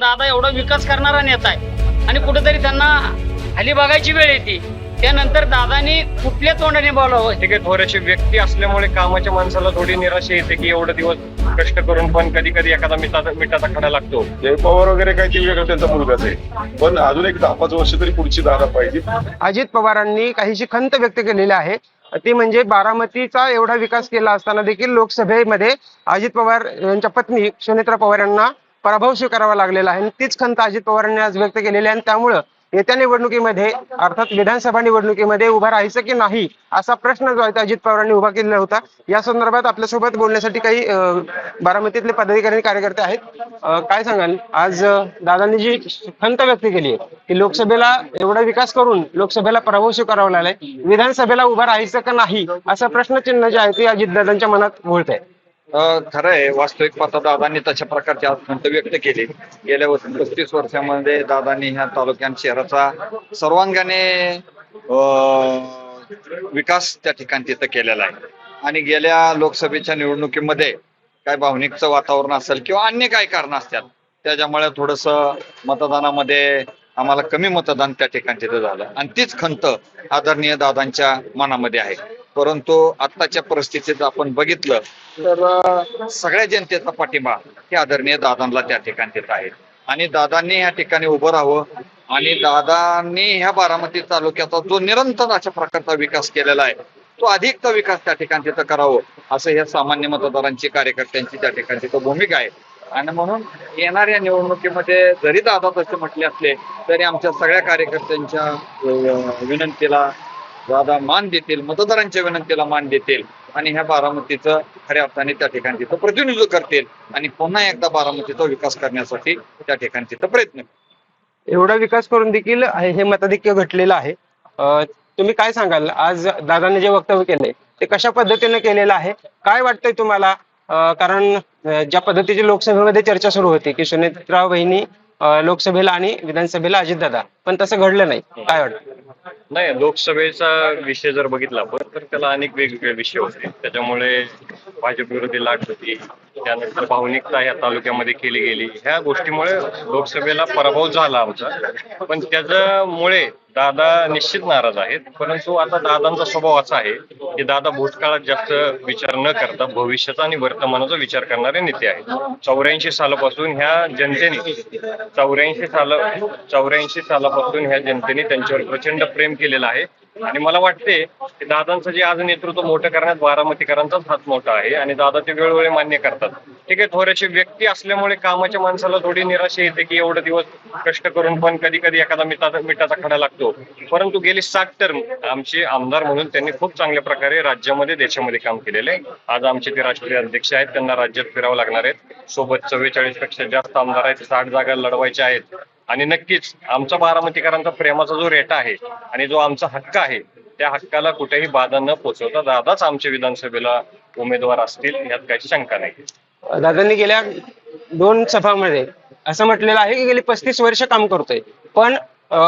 दादा एवढा विकास करणारा नेता आहे. आणि कुठेतरी त्यांना खाली बघायची वेळ येते. त्यानंतर दादानी कुठल्या तोंडाने बोलावं? ठीक आहे थोडेसे व्यक्ती असल्यामुळे कामाच्या माणसाला थोडी निराशा येते की एवढं दिवस कष्ट करून पण कधी कधी एखादा मिठाचा मिठाचा खडा लागतो. जय पवार वगैरे ते वेगळं त्यांचा मुलगाच आहे. पण अजून एक दहा पाच वर्ष तरी पुढची दादा पाहिजे. अजित पवारांनी काहीशी खंत व्यक्त केलेली आहे. ती म्हणजे बारामतीचा एवढा विकास केला असताना देखील लोकसभेमध्ये अजित पवार यांच्या पत्नी सुनेत्रा पवार यांना पराभव स्वीकारावा लागलेला आहे. आणि तीच खंत अजित पवारांनी आज व्यक्त केलेली आहे. आणि त्यामुळं येत्या निवडणुकीमध्ये अर्थात विधानसभा निवडणुकीमध्ये उभा राहायचं की नाही असा प्रश्न जो आहे अजित पवारांनी उभा केलेला होता. या संदर्भात आपल्यासोबत बोलण्यासाठी काही बारामतीतले पदाधिकारी कार्यकर्ते आहेत. काय सांगाल? आज दादांनी जी खंत व्यक्त केली आहे की लोकसभेला एवढा विकास करून लोकसभेला पराभव स्वीकारावा लागलाय. विधानसभेला उभा राहायचं का नाही असा प्रश्नचिन्ह जे आहे ते अजितदादांच्या मनात घोळत आहे खरं आहे वास्तविक पाहता दादांनी तशा प्रकारची आज खंत व्यक्त केली. गेल्या वर्षी पस्तीस वर्षामध्ये दादांनी ह्या तालुक्यात शहराचा सर्वांगाने विकास त्या ठिकाणी तिथं केलेला आहे. आणि गेल्या लोकसभेच्या निवडणुकीमध्ये काय भावनिकचं वातावरण असेल किंवा अन्य काय कारण असतात त्याच्यामुळे थोडस मतदानामध्ये आम्हाला कमी मतदान त्या ठिकाणी तिथं झालं. आणि तीच खंत आदरणीय दादांच्या मनामध्ये आहे. परंतु आत्ताच्या परिस्थितीत आपण बघितलं तर सगळ्या जनतेचा पाठिंबा हे आदरणीय दादांना त्या ठिकाणी देत आहे आणि दादांनी ह्या ठिकाणी उभं राहावं आणि दादांनी ह्या बारामती तालुक्याचा जो निरंतर अशा प्रकारचा विकास केलेला आहे तो अधिकचा विकास त्या ठिकाणी तिथं करावं असं ह्या सामान्य मतदारांची कार्यकर्त्यांची त्या ठिकाणी तिथं भूमिका आहे. आणि म्हणून येणाऱ्या निवडणुकीमध्ये जरी दादा तसे म्हटले असले तरी आमच्या सगळ्या कार्यकर्त्यांच्या विनंतीला दादा मान देतील मतदारांच्या विनंतीला मान देतील आणि ह्या बारामतीचं खऱ्या अर्थाने त्या ठिकाणी तिथं प्रतिनिधित्व करतील आणि पुन्हा एकदा बारामतीचा विकास करण्यासाठी त्या ठिकाणी तिथं प्रयत्न एवढा विकास करून देखील हे मताधिक्य घटलेलं आहे. तुम्ही काय सांगाल? आज दादांनी जे वक्तव्य केलंय ते कशा पद्धतीने केलेलं आहे? काय वाटतंय तुम्हाला? कारण ज्या पद्धतीची लोकसभेमध्ये चर्चा सुरू होती की सुनेत्रा बहिणी लोकसभेला आणि विधानसभेला अजितदादा पण तसं घडलं नाही. काय वाटतं? नाही लोकसभेचा विषय जर बघितला आपण तर त्याला अनेक वेगवेगळे विषय होते. त्याच्यामुळे भाजप विरोधी लाट होती. त्यानंतर भावनिकता या तालुक्यामध्ये केली गेली. ह्या गोष्टीमुळे लोकसभेला पराभव झाला आमचा. पण त्याच्यामुळे दादा निश्चित नाराज आहेत. परंतु आता दादांचा स्वभाव असा आहे की दादा भूतकाळात जास्त विचार न करता भविष्याचा आणि वर्तमानाचा विचार करणारे नेते आहेत. चौऱ्याऐंशी सालापासून ह्या जनतेने चौऱ्याऐंशी साल चौऱ्याऐंशी साला सालापासून ह्या जनतेने त्यांच्यावर प्रचंड प्रेम केलेलं आहे. आणि मला वाटते की दादांचं जे आज नेतृत्व मोठं करण्यात बारामतीकरांचाच हात मोठा आहे आणि दादा ते वेळोवेळी मान्य करतात. ठीक आहे थोडेसे व्यक्ती असल्यामुळे कामाच्या माणसाला थोडी निराशा येते की एवढे दिवस कष्ट करून पण कधी कधी एखादा मिठाचा मिठाचा खडा लागतो. परंतु गेली सात टर्म आमचे आमदार म्हणून त्यांनी खूप चांगल्या प्रकारे राज्यामध्ये देशामध्ये काम केलेले आहे. आज आमचे ते राष्ट्रीय अध्यक्ष आहेत त्यांना राज्यात फिरावं लागणार आहेत. सोबत चव्वेचाळीसपेक्षा जास्त आमदार आहेत साठ जागा लढवायच्या आहेत. आणि नक्कीच आमचा बारामतीकरांचा प्रेमाचा जो रेटा आहे आणि जो आमचा हक्क आहे त्या हक्काला कुठेही बाधा न पोचवता दादाच आमच्या विधानसभेला उमेदवार असतील यात काही शंका नाही. दादांनी गेल्या दोन सभामध्ये असं म्हटलेलं आहे की गेली पस्तीस वर्ष काम करतोय पण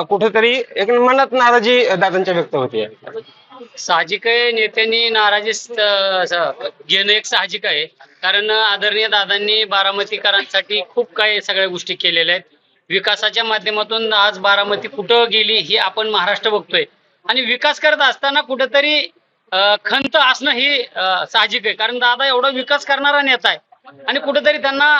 कुठेतरी एक मनात नाराजी दादांच्या व्यक्त होते. साहजिक आहे नेत्यांनी नाराजी घेणं एक साहजिक आहे कारण आदरणीय दादांनी बारामतीकरांसाठी खूप काही सगळ्या गोष्टी केलेल्या आहेत. विकासाच्या माध्यमातून आज बारामती कुठं गेली ही आपण महाराष्ट्र बघतोय. आणि विकास करत असताना कुठंतरी खंत असणं ही साहजिक आहे. कारण दादा एवढा विकास करणारा नेता आहे. आणि कुठेतरी त्यांना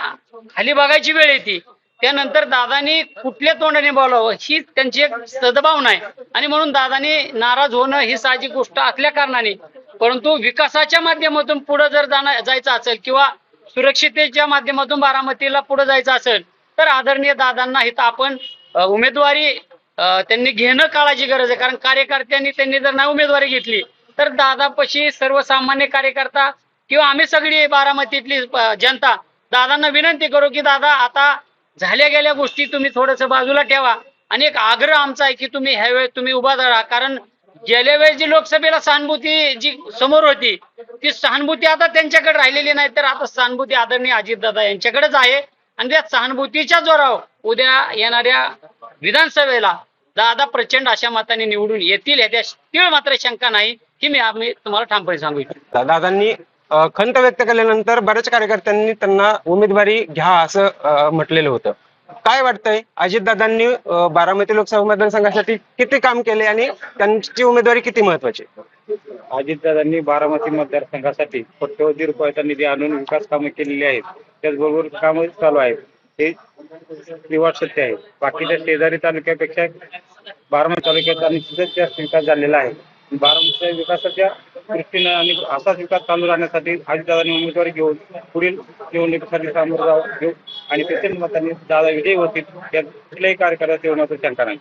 खाली बघायची वेळ येते. त्यानंतर दादानी कुठल्या तोंडाने बोलावं ही त्यांची एक सद्भावना आहे. आणि म्हणून दादानी नाराज होणं ही साहजिक गोष्ट असल्या कारणाने. परंतु विकासाच्या माध्यमातून पुढे जर जाणं जायचं असेल किंवा सुरक्षितेच्या माध्यमातून बारामतीला पुढे जायचं असेल तर आदरणीय दादांना इथं आपण उमेदवारी त्यांनी घेणं काळाची गरज आहे. कारण कार्यकर्त्यांनी त्यांनी जर नाही उमेदवारी घेतली तर दादापाशी सर्वसामान्य कार्यकर्ता किंवा आम्ही सगळी बारामतीतली जनता दादांना विनंती करू की दादा आता झाल्या गेल्या गोष्टी तुम्ही थोडस बाजूला ठेवा. आणि एक आग्रह आमचा आहे की तुम्ही ह्या वेळेस तुम्ही उभा धरा कारण गेल्या वेळेस जी लोकसभेला सहानुभूती जी समोर होती ती सहानुभूती आता त्यांच्याकडे राहिलेली नाही. तर आता सहानुभूती आदरणीय अजितदादा यांच्याकडेच आहे. आणि त्या सहानुभूतीच्या जोरावर उद्या येणाऱ्या विधानसभेला दादा प्रचंड अशा मताने निवडून येतील याच्या तीळ मात्र शंका नाही ही मी आम्ही तुम्हाला ठामपणे सांगू इच्छितो. दादांनी खंत व्यक्त केल्यानंतर बऱ्याच कार्यकर्त्यांनी त्यांना उमेदवारी घ्या असं म्हटलेलं होतं. काय वाटतंय? अजितदादांनी बारामती लोकसभा मतदारसंघासाठी किती काम केले आणि त्यांची उमेदवारी किती महत्वाची? अजितदादांनी बारामती मतदारसंघासाठी कोट्यवधी रुपयाचा निधी आणून विकास कामे केलेली आहेत. त्याचबरोबर कामं चालू आहेत. हे निवाड सत्य आहे. बाकीच्या शेजारी तालुक्यापेक्षा बारामती तालुक्यात निश्चितच जास्त विकास झालेला आहे. बारामतीच्या विकासाच्या दृष्टीनं आणि असाच विकास चालू राहण्यासाठी अजितदादांनी उमेदवारी घेऊन पुढील निवडणुकीसाठी सामोरं जाऊ घेऊ आणि त्याच्या मतांनी दादा विजयी होतील या कुठल्याही कार्यकर्त्यात येण्याचं शंका नाही.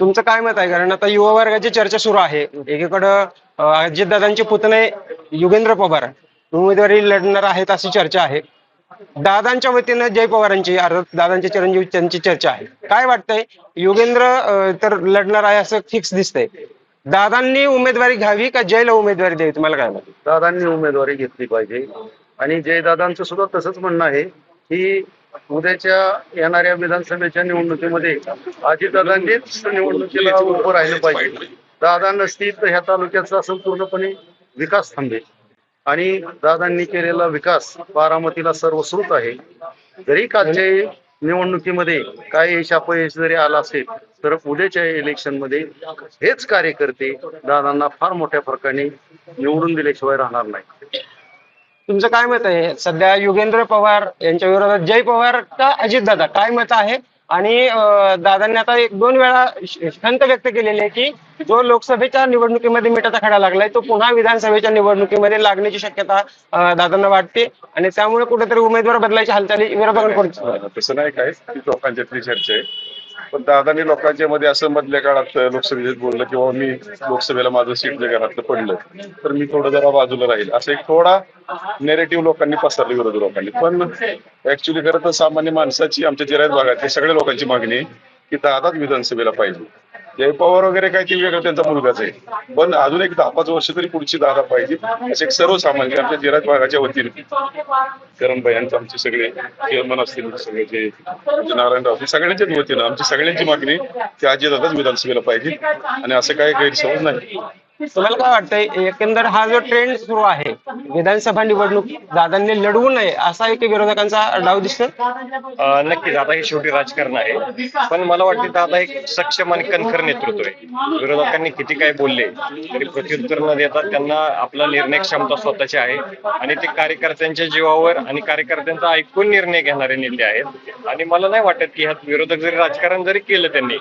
तुमचं काय मत आहे? कारण आता युवा वर्गाची चर्चा सुरू आहे. एकीकडं अं, अजितदादांचे पुतणे युगेंद्र पवार उमेदवारी लढणार आहेत अशी चर्चा आहे. दादांच्या वतीनं जय पवारांची अर्थात दादांचे चिरंजीव त्यांची चर्चा आहे. काय वाटतंय? युगेंद्र तर लढणार आहे असं फिक्स दिसतंय. दादांनी उमेदवारी घ्यावी का जयला उमेदवारी द्यावी? तुम्हाला काय वाटतं? दादांनी उमेदवारी घेतली पाहिजे. आणि जयदादांचं सुद्धा तसंच म्हणणं आहे की उद्याच्या येणाऱ्या विधानसभेच्या निवडणुकीमध्ये अजितदादांनीच निवडणुकीला उभं राहिलं पाहिजे. दादा नसतील तर ह्या तालुक्याचा संपूर्णपणे विकास थांबेल. आणि दादांनी केलेला विकास बारामतीला सर्वश्रुत आहे. जरी कालच्या निवडणुकीमध्ये काही यश अपयश जरी आला असेल तर उद्याच्या इलेक्शनमध्ये हेच कार्यकर्ते दादांना फार मोठ्या फरकाने निवडून दिल्याशिवाय राहणार नाही तुमचं काय मत आहे? सध्या युगेंद्र पवार यांच्या विरोधात जय पवार का अजितदादा? काय मत आहे? आणि दादांनी आता एक दोन वेळा खंत व्यक्त केलेली आहे की जो लोकसभेच्या निवडणुकीमध्ये मिठाचा खडा लागलाय तो पुन्हा विधानसभेच्या निवडणुकीमध्ये लागण्याची शक्यता दादांना वाटते. आणि त्यामुळे कुठेतरी उमेदवार बदलायची हालचाली विरोधकांकडून तसं नाही काय लोकांच्यातली चर्चा आहे. पण दादानी लोकांच्या मध्ये असं मधल्या काळात लोकसभेत बोललं किंवा मी लोकसभेला माझं सीट जर घरातलं पडलं तर मी थोडं जरा बाजूला राहील. असं एक थोडा नेरेटिव्ह लोकांनी पसरली विरोधी लोकांनी. पण ऍक्च्युली खरं तर सामान्य माणसाची आमच्या जिरायत भागातल्या सगळ्या लोकांची मागणी आहे की दादाच विधानसभेला पाहिजे. जय पवार वगैरे काय ते वेगळं त्यांचा मुलगाच आहे. पण अजून एक दहा पाच वर्ष तरी पुढची दादा पाहिजे असे सर्वसामान्य आमच्या जिराज भागाच्या वतीने. करणबाई यांचे आमचे सगळे चेअरमन असतील सगळे जे आमचे नारायणराव असतील सगळ्यांच्याच वतीनं आमची सगळ्यांची मागणी की आजी दादाच विधानसभेला पाहिजे. आणि असं काही गैरसमज नाही. तुम्हाला काय वाटतंय एकंदर हा जो ट्रेंड सुरू आहे विधानसभा निवडणूक दादांनी लढवू नये असा एक विरोधकांचा डाव दिसतो अं, नक्कीच आता हे शेवटी राजकारण आहे. पण मला वाटते दादा एक सक्षम आणि कणखर नेतृत्व आहे. विरोधकांनी किती काय बोलले तरी प्रत्युत्तर न देता त्यांना आपला निर्णय क्षमता स्वतःची आहे. आणि ते कार्यकर्त्यांच्या जीवावर आणि कार्यकर्त्यांचा ऐकून निर्णय घेणारे नेते आहेत. आणि मला नाही वाटत की ह्यात विरोधक जरी राजकारण जरी केलं त्यांनी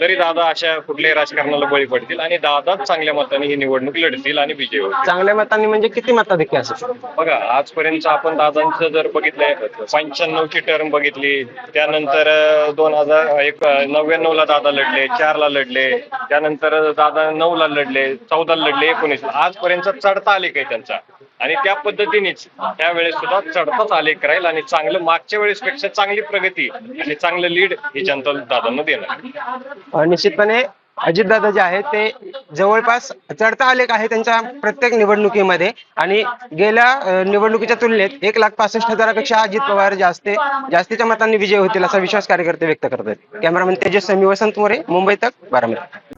तरी दादा अशा कुठल्याही राजकारणाला बळी पडतील. आणि दादाच चांगल्या मताने ही निवडणूक लढतील आणि विजय होतील. चांगल्या मतांनी म्हणजे किती मताधिक्य असू शकतो बघा आजपर्यंत आपण दादांचं जर बघितलंय पंच्याण्णव ची टर्म बघितली त्यानंतर दोन हजार एक नव्याण्णव ला दादा लढले चार ला लढले त्यानंतर दादा नऊ ला लढले चौदा ला लढले एकोणीस आजपर्यंत चढता आलेख आहे त्यांचा. आणि त्या पद्धतीनेच त्यावेळेस सुद्धा चढताच आलेख राहील आणि चांगलं मागच्या वेळेस पेक्षा चांगली प्रगती आणि चांगलं लीड ही जनता दादांना देणार. निश्चितपणे अजितदादा जे आहेत ते जवळपास चढता आलेख आहे त्यांच्या प्रत्येक निवडणुकीमध्ये. आणि गेल्या निवडणुकीच्या तुलनेत एक लाख पासष्ट हजारापेक्षा अजित पवार जास्त जास्तीच्या मतांनी विजय होतील असा विश्वास कार्यकर्ते व्यक्त करतात कॅमेरामन तेजस्वी समी वसंत मोरे मुंबई तक बारामती.